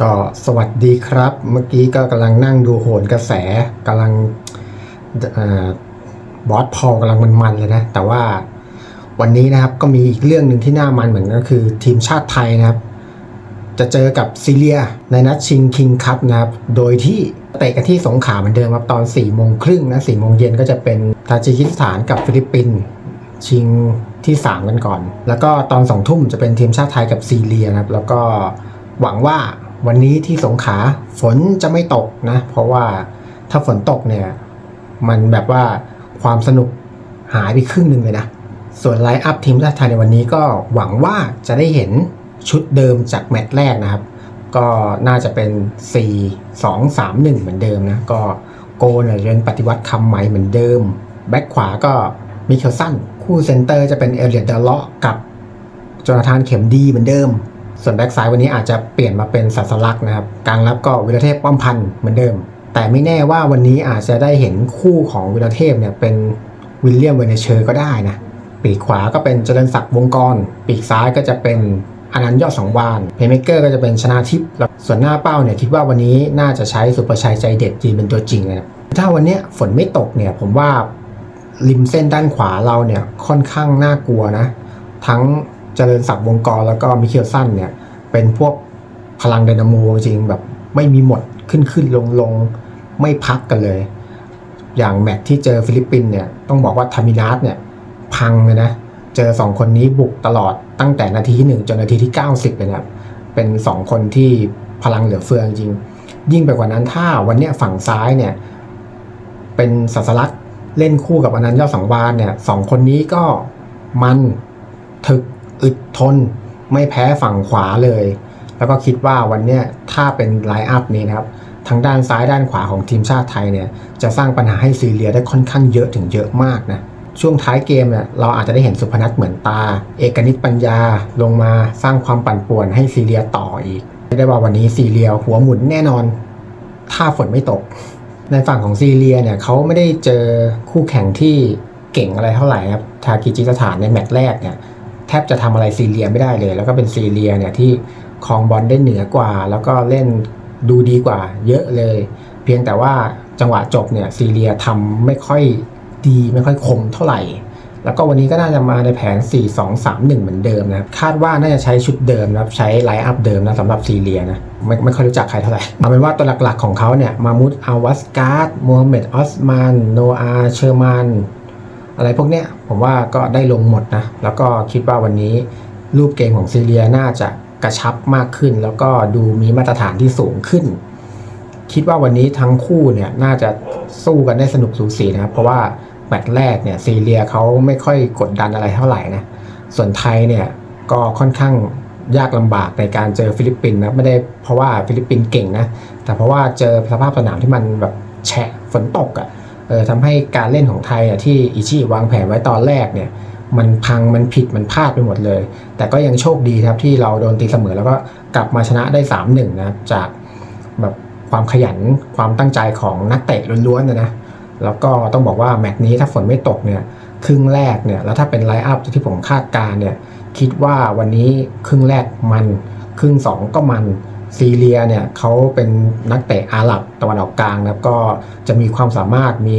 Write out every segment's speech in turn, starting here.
ก็สวัสดีครับ เมื่อกี้ก็กำลังนั่งดูโหนกระแสกำลังอบอสพอกำลังมันๆเลยนะ แต่ว่าวันนี้นะครับก็มีอีกเรื่องหนึ่งที่น่ามันเหมือนกันก็คือทีมชาติไทยนะครับ จะเจอกับซีเรียในนัดชิงคิงคัพนะครับ โดยที่เตะกันที่สงขลาเหมือนเดิมครับตอน4ี่โมงครึ่งนะสี่โมงเย็นก็จะเป็นทาจิคิสถานกับฟิลิปปินส์ชิงที่ 3 กันก่อน แล้วก็ตอนสองทุ่มจะเป็นทีมชาติไทยกับซีเรียนะครับ แล้วก็หวังว่า วันนี้ที่สงขาฝนจะไม่ตกนะ เพราะว่าถ้าฝนตกเนี่ย มันแบบว่าความสนุกหายไปครึ่งหนึ่งเลยนะ ส่วนไลฟ์อัพทีมชาติไทยในวันนี้ก็หวังว่าจะได้เห็นชุดเดิมจากแมตช์แรกนะครับ ก็น่าจะเป็น 4 2 3 1 เหมือนเดิมนะ ก็โกเนี่ยจะเป็นปฏิวัติคำใหม่เหมือนเดิม แบ็คขวาก็มิเคลสันคู่เซนเตอร์จะเป็นเอเลียดเดลเลาะกับจอนาธานเข็มดีเหมือนเดิม ส่วนแบ็กซ้ายวันนี้อาจจะเปลี่ยนมาเป็นสัสลักนะครับกลางรับก็วิรเทพป้อมพันธ์เหมือนเดิม แต่ไม่แน่ว่าวันนี้อาจจะได้เห็นคู่ของวิรเทพเนี่ยเป็นวิลเลียมเวเนเชอร์ก็ได้นะปีกขวาก็เป็นเจริญศักดิ์วงกร ปีกซ้ายก็จะเป็นอนันต์ยอดสองวานเพย์เมเกอร์ก็จะเป็นชนาทิพย์แล้วส่วนหน้าเป้าเนี่ยคิดว่าวันนี้น่าจะใช้สุประชัยใจเด็ดจีนเป็นตัวจริงนะถ้าวันนี้ฝนไม่ตกเนี่ยผมว่าริมเส้นด้านขวาเราเนี่ยค่อนข้างน่ากลัวนะ ทั้ง เจริญศักดิ์วงกรแล้วก็มิเคลสั้นเนี่ยเป็นพวกพลังไดนาโมจริงแบบไม่มีหมดขึ้นขึ้นลงลงไม่พักกันเลย อย่างแมตที่เจอฟิลิปปินเนี่ยต้องบอกว่าทามินัสเนี่ยพังเลยนะ เจอ 2 คนนี้บุกตลอดตั้งแต่นาทีที่ 1 จนนาทีที่ 90เลยนะเป็น 2 คนที่พลังเหลือเฟือจริง ยิ่งไปกว่านั้นถ้าวันเนี้ยฝั่งซ้ายเนี่ยเป็นสัสลักษ์เล่นคู่กับอนันต์ยอดสังวานเนี่ยสองคนนี้ก็มันถึก อึดทน ไม่แพ้ฝั่งขวาเลย แล้วก็คิดว่าวันนี้ถ้าเป็นไลน์อัพนี้นะครับทางด้านซ้ายด้านขวาของทีมชาติไทยเนี่ยจะสร้างปัญหาให้ซีเรียได้ค่อนข้างเยอะถึงเยอะมากนะช่วงท้ายเกมเนี่ยเราอาจจะได้เห็นสุพนัทเหมือนตา เอกนิตปัญญาลงมาสร้างความปั่นป่วนให้ซีเรียต่ออีกเรียกได้ว่าวันนี้ซีเรียหัวหมุนแน่นอน ถ้าฝนไม่ตก ในฝั่งของซีเรียเนี่ยเขาไม่ได้เจอคู่แข่งที่เก่งอะไรเท่าไหร่ครับทากิจิสถานในแมตช์แรกเนี่ย ทบจะทำอะไรซีเรียไม่ได้เลย แล้วก็เป็นซีเรียเนี่ยที่ครองบอลได้เหนือกว่า แล้วก็เล่นดูดีกว่า เยอะเลย เพียงแต่ว่าจังหวะจบเนี่ยซีเรียทำไม่ค่อยดีไม่ค่อยคมเท่าไหร่ แล้วก็วันนี้ก็น่าจะมาในแผน 4 2 3 1 เหมือนเดิมนะครับคาดว่าน่าจะใช้ชุดเดิมนะครับใช้ไลน์อัพเดิมนะสำหรับซีเรียนะไม่ไม่ค่อยรู้จักใครเท่าไหร่เอาเป็นว่าตัวหลักๆของเขาเนี่ยมามุดอาวัสการ์ดมูฮัมเหม็ดออสมานโนอาเชอร์มาน อะไรพวกเนี้ยผมว่าก็ได้ลงหมดนะ แล้วก็คิดว่าวันนี้รูปเกมของซีเรียน่าจะกระชับมากขึ้น แล้วก็ดูมีมาตรฐานที่สูงขึ้น คิดว่าวันนี้ทั้งคู่เนี่ยน่าจะสู้กันได้สนุกสูสีนะครับเพราะว่าแมตช์แรกเนี่ยซีเรียเขาไม่ค่อยกดดันอะไรเท่าไหร่นะส่วนไทยเนี่ยก็ค่อนข้างยากลำบากในการเจอฟิลิปปินส์นะไม่ได้เพราะว่าฟิลิปปินส์เก่งนะแต่เพราะว่าเจอสภาพสนามที่มันแบบแฉะฝนตกอะ่ะ ออทำให้การเล่นของไทยอะที่อิชิวางแผนไว้ตอนแรกเนี่ยมันพังมันผิดมันพลาดไปหมดเลย แต่ก็ยังโชคดีครับที่เราโดนตีเสมอแล้วก็กลับมาชนะได้ 3-1นะครับจากแบบความขยันความตั้งใจของนักเตะล้วนๆนะนะแล้วก็ต้องบอกว่าแมตช์นี้ถ้าฝนไม่ตกเนี่ยครึ่งแรกเนี่ยแล้วถ้าเป็นไลน์อัพที่ผมคาดการเนี่ยคิดว่าวันนี้ครึ่งแรกมัน ครึ่งสองก็มัน ซีเรียเนี่ยเขาเป็นนักเตะอาหรับตะวันออกกลางนะครับก็จะมีความสามารถมี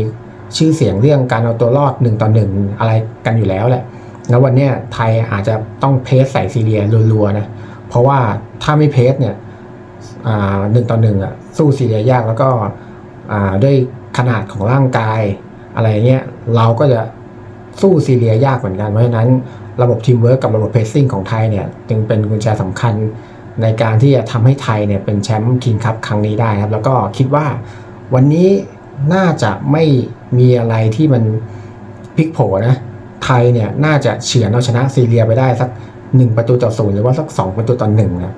ชื่อเสียงเรื่องการเอาตัวรอด1ต่อ1อะไรกันอยู่แล้วแหละแล้ววันนี้ไทยอาจจะต้องเพสใส่ซีเรียรัวๆนะเพราะว่าถ้าไม่เพสเนี่ยหนึ่งต่อหนึ่งอะสู้ซีเรียยากแล้วก็อ่าด้วยขนาดของร่างกายอะไรเงี้ยเราก็จะสู้ซีเรียยากเหมือนกันเพราะฉะนั้นระบบทีมเวิร์กกับระบบเพสซิ่งของไทยเนี่ยจึงเป็นกุญแจสำคัญ ในการที่จะทำให้ไทยเนี่ยเป็นแชมป์คิงคัพครั้งนี้ได้ครับ แล้วก็คิดว่าวันนี้น่าจะไม่มีอะไรที่มันพลิกโผนะไทยเนี่ยน่าจะเฉือนเอาชนะซีเรียไปได้สัก 1 ประตูต่อศูนย์หรือว่าสัก 2 ประตูต่อหนึ่งนะ